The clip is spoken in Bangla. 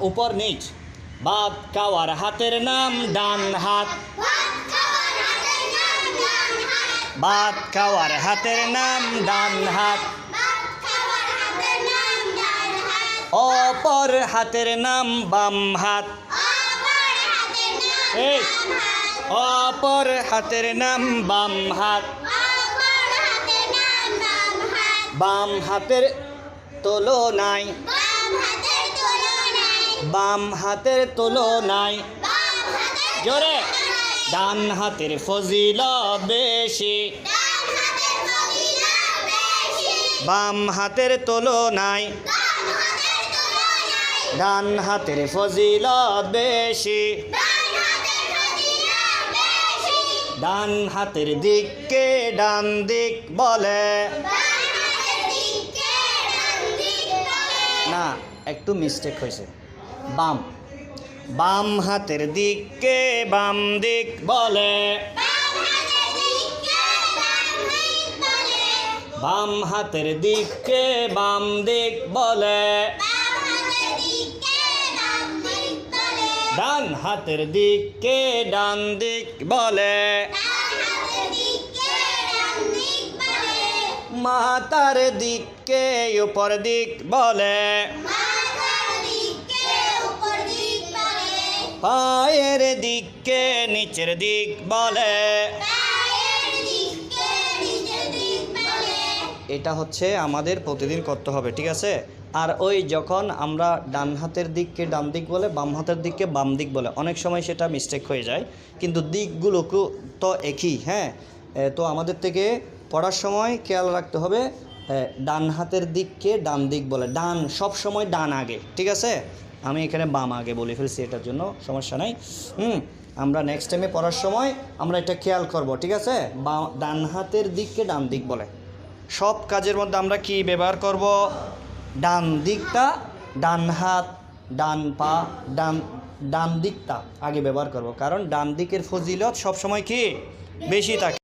উপর নিচ। ভাত খাওয়ার হাতের নাম ডান হাত। ভাত খাওয়ার হাতের নাম ডান হাত। অপর হাতের নাম বাম হাত। অপর হাতের নাম বাম হাত। বাম হাতের তুলনায় বাম হাতের তুলনায় জোরে। ডান হাতের ফজিল বেশি। বাম হাতের তুলনায় ডান হাতের ফজিল বেশি। ডান হাতের দিককে ডান দিক বলে। না একটু মিস্টেক হয়েছে। বাম। বাম হাতের দিককে বাম দিক বলে। বাম হাতের দিককে বাম দিক বলে। ডান হাতের দিককে ডান দিক বলে। মাতার দিককে উপর দিক বলে। দিককে নিচের দিক বলে। এটা হচ্ছে আমাদের প্রতিদিন করতে হবে ঠিক আছে? আর ওই যখন আমরা ডান হাতের দিককে ডান দিক বলে বাম হাতের দিককে বাম দিক বলে অনেক সময় সেটা মিস্টেক হয়ে যায়। কিন্তু দিকগুলো তো একই হ্যাঁ? তো আমাদের থেকে পড়ার সময় খেয়াল রাখতে হবে ডান হাতের দিককে ডান দিক বলে ডান সব সময় ডান আগে ঠিক আছে? আমি এখানে বাম আগে বলে ফেলছি এটার জন্য, সমস্যা নাই। হুম, আমরা নেক্সট টাইমে পড়ার সময় আমরা এটা খেয়াল করব, ঠিক আছে? বা, ডান হাতের দিককে ডান দিক বলে। সব কাজের মধ্যে আমরা কি ব্যবহার করব? ডান দিকটা, ডান হাত, ডান পা, ডান ডান দিকটা আগে ব্যবহার করব। কারণ ডান দিকের ফজিলত সবসময় কি? বেশি থাকে।